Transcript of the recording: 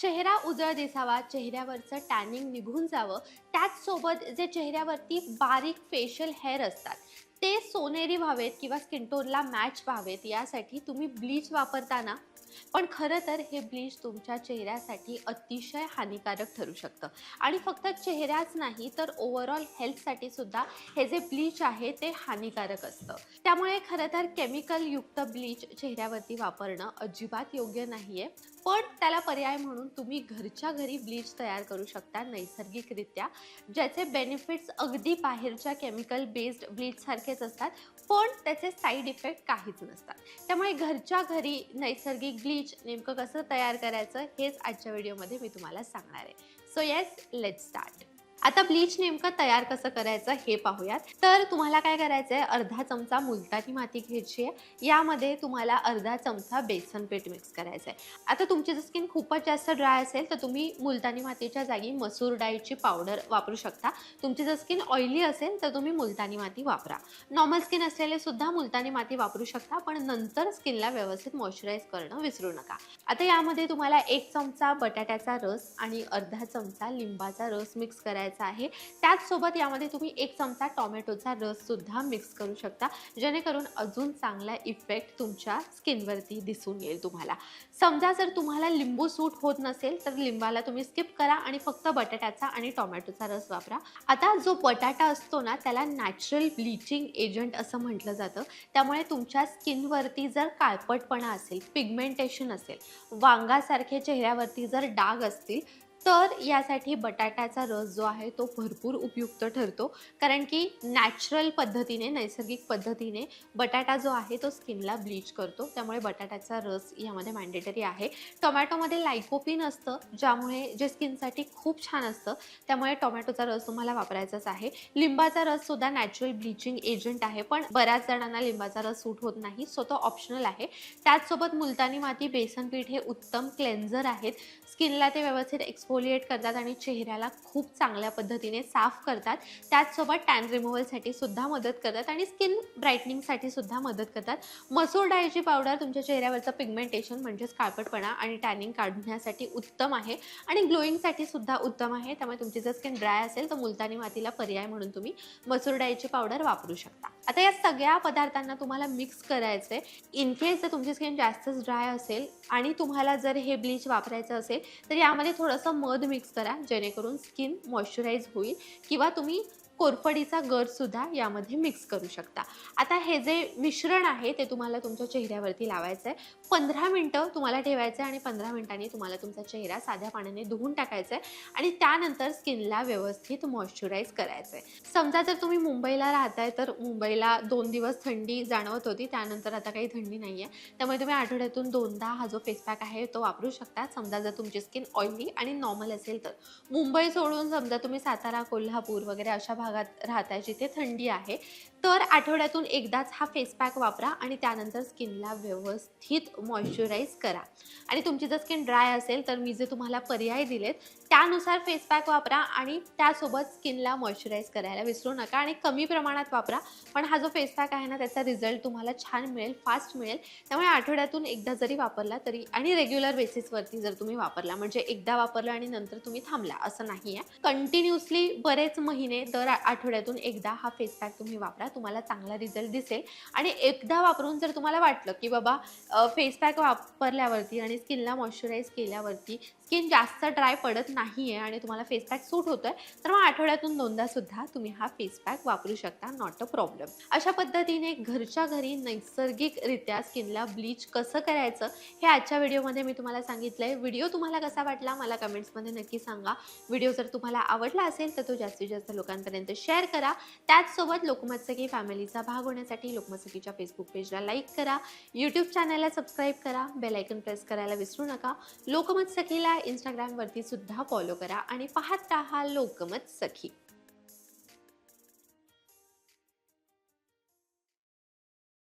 चेहरा उजळ दिसावा चेहऱ्यावरचं टॅनिंग निघून जावं. त्याचसोबत जे चेहऱ्यावरती बारीक फेशियल हेअर असतात ते सोनेरी व्हावेत किंवा स्किन टोनला मॅच व्हावेत यासाठी तुम्ही ब्लीच वापरताना पण खरं तर हे ब्लीच तुमच्या चेहऱ्यासाठी अतिशय हानिकारक ठरू शकतं. आणि फक्त चेहऱ्याच नाही तर ओव्हरऑल हेल्थसाठी सुद्धा हे जे ब्लीच आहे ते हानिकारक असतं. त्यामुळे खरं तर केमिकलयुक्त ब्लीच चेहऱ्यावरती वापरणं अजिबात योग्य नाही आहे पण त्याला पर्याय म्हणून तुम्ही घरच्या घरी ब्लीच तयार करू शकता नैसर्गिकरित्या ज्याचे बेनिफिट्स अगदी बाहेरच्या केमिकल बेस्ड ब्लीचसारखेच असतात पण त्याचे साईड इफेक्ट काहीच नसतात. त्यामुळे घरच्या घरी नैसर्गिक ब्लीच नेमकं कसं तयार करायचं हेच आजच्या व्हिडिओमध्ये मी तुम्हाला सांगणार आहे. सो येस लेट स्टार्ट आता ब्लीच नेमकं तयार कसं करायचं हे पाहूयात. तर तुम्हाला काय करायचं आहे अर्धा चमचा मुलतानी माती घ्यायची आहे. यामध्ये तुम्हाला अर्धा चमचा बेसन पीठ मिक्स करायचं आहे आता तुमची जर स्किन खूपच जास्त ड्राय असेल तर तुम्ही मुलतानी मातीच्या जागी मसूर डाळीची पावडर वापरू शकता. तुमची जर स्किन ऑइली असेल तर तुम्ही मुलतानी माती वापरा. नॉर्मल स्किन असलेले सुद्धा मुलतानी माती वापरू शकता पण नंतर स्किनला व्यवस्थित मॉइश्चराईज करणं विसरू नका. आता यामध्ये तुम्हाला एक चमचा बटाट्याचा रस आणि अर्धा चमचा लिंबाचा रस मिक्स करायचा आहे. त्याचसोबत यामध्ये तुम्ही एक चमचा टॉमॅटोचा रस सुद्धा मिक्स करू शकता. जेणेकरून अजून चांगला इफेक्ट तुमच्या स्किनवरती दिसून येईल तुम्हाला. समजा जर तुम्हाला लिंबू सूट होत नसेल तर लिंबाला तुम्ही स्किप करा आणि फक्त बटाट्याचा आणि टोमॅटोचा रस वापरा. आता जो बटाटा असतो ना त्याला नॅचरल ब्लिचिंग एजंट असं म्हटलं जातं. त्यामुळे तुमच्या स्किनवरती जर काळपटपणा असेल पिगमेंटेशन असेल वांगासारखे चेहऱ्यावरती जर डाग असतील तर यासाठी बटाट्याचा रस जो आहे तो भरपूर उपयुक्त ठरतो. कारण की नॅचरल पद्धतीने नैसर्गिक पद्धतीने बटाटा जो आहे तो स्किनला ब्लीच करतो. त्यामुळे बटाट्याचा रस यामध्ये मॅन्डेटरी आहे. टोमॅटोमध्ये लायकोपिन असतं ज्यामुळे जे स्किनसाठी खूप छान असतं. त्यामुळे टोमॅटोचा रस तुम्हाला वापरायचाच आहे. लिंबाचा रस सुद्धा नॅचरल ब्लिचिंग एजंट आहे पण बऱ्याच जणांना लिंबाचा रस सूट होत नाही सो तो ऑप्शनल आहे. त्याचसोबत मुलतानी माती बेसन पीठ हे उत्तम क्लेन्झर आहेत. स्किनला ते व्यवस्थित एक्स एक्सफोलिएट करतात आणि चेहऱ्याला खूप चांगल्या पद्धतीने साफ करतात. त्याचसोबत टॅन रिमूव्हलसाठी सुद्धा मदत करतात आणि स्किन ब्राईटनिंगसाठी सुद्धा मदत करतात. मसूर डाळीची पावडर तुमच्या चेहऱ्यावरचं पिगमेंटेशन म्हणजेच काळपटपणा आणि टॅनिंग काढण्यासाठी उत्तम आहे. आणि ग्लोईंगसाठी सुद्धा उत्तम आहे. त्यामुळे तुमची जर स्किन ड्राय असेल तर मुलतानी मातीला पर्याय म्हणून तुम्ही मसूर डाळीची पावडर वापरू शकता. आता या सगळ्या पदार्थांना तुम्हाला मिक्स करायचं आहे इनकेस जर तुमची स्किन जास्तच ड्राय असेल आणि तुम्हाला जर हे ब्लीच वापरायचं असेल तर यामध्ये थोडंसं मध मिक्स करा जेणेकरून स्किन मॉइश्चराईज होईल. किंवा तुम्ही कोरफडीचा गरसुद्धा यामध्ये मिक्स करू शकता. आता हे जे मिश्रण आहे ते तुम्हाला तुमच्या चेहऱ्यावरती लावायचं आहे पंधरा मिनटं तुम्हाला ठेवायचं आहे आणि पंधरा मिनिटांनी तुम्हाला तुमचा चेहरा साध्या पाण्याने धुवून टाकायचा आहे आणि त्यानंतर स्किनला व्यवस्थित मॉइश्चराईज करायचं आहे समजा जर तुम्ही मुंबईला राहताय तर मुंबईला दोन दिवस थंडी जाणवत होती त्यानंतर आता काही थंडी नाही आहे त्यामुळे तुम्ही आठवड्यातून दोनदा हा जो फेस पॅक आहे तो वापरू शकता. समजा जर तुमची स्किन ऑइली आणि नॉर्मल असेल तर. मुंबई सोडून समजा तुम्ही सातारा कोल्हापूर वगैरे अशा भागात राहताय जिथे थंडी आहे तर आठवड्यातून एकदाच हा फेस पॅक वापरा आणि त्यानंतर स्किनला व्यवस्थित मॉइश्चराईज करा. आणि तुमची जर स्किन ड्राय असेल तर मी जे तुम्हाला पर्याय दिलेत त्यानुसार फेस पॅक वापरा आणि त्यासोबत स्किनला मॉइश्चराईज करायला विसरू नका आणि कमी प्रमाणात वापरा. पण हा जो फेस पॅक आहे ना त्याचा रिझल्ट तुम्हाला छान मिळेल फास्ट मिळेल. त्यामुळे आठवड्यातून एकदा जरी वापरला तरी आणि रेग्युलर बेसिसवरती जर तुम्ही वापरला म्हणजे एकदा वापरला आणि नंतर तुम्ही थांबला असं नाही आहे कंटिन्युअसली बरेच महिने दर आठवड्यातून एकदा हा फेस पॅक तुम्ही वापरा. तुम्हाला चांगला रिझल्ट दिसेल. आणि एकदा वापरून जर तुम्हाला वाटलं की बाबा फेस पॅक वापरल्यावरती आणि स्किनला मॉइश्चराईज केल्यावरती स्किन जास्त ड्राय पडत नाही आहे आणि तुम्हाला फेस पॅक सूट होतो आहे तर मग आठवड्यातून दोनदा सुद्धा तुम्ही हा फेस पॅक वापरू शकता. नॉट अ प्रॉब्लेम अशा पद्धतीने घरच्या घरी नैसर्गिकरित्या स्किनला ब्लीच कसं करायचं हे आजच्या व्हिडिओमध्ये मी तुम्हाला सांगितलं आहे व्हिडिओ तुम्हाला कसा वाटला मला कमेंट्समध्ये नक्की सांगा. व्हिडिओ जर तुम्हाला आवडला असेल तर तो जास्तीत जास्त लोकांपर्यंत शेअर करा. त्याचसोबत लोकमत सखी फॅमिलीचा भाग होण्यासाठी लोकमत सखीच्या फेसबुक पेजला लाईक करा. यूट्यूब चॅनलला सबस्क्राईब करा. बेलायकन प्रेस करायला विसरू नका. लोकमत सखीला इंस्टाग्रामवरती सुद्धा फॉलो करा आणि पाहत राहा लोकमत सखी.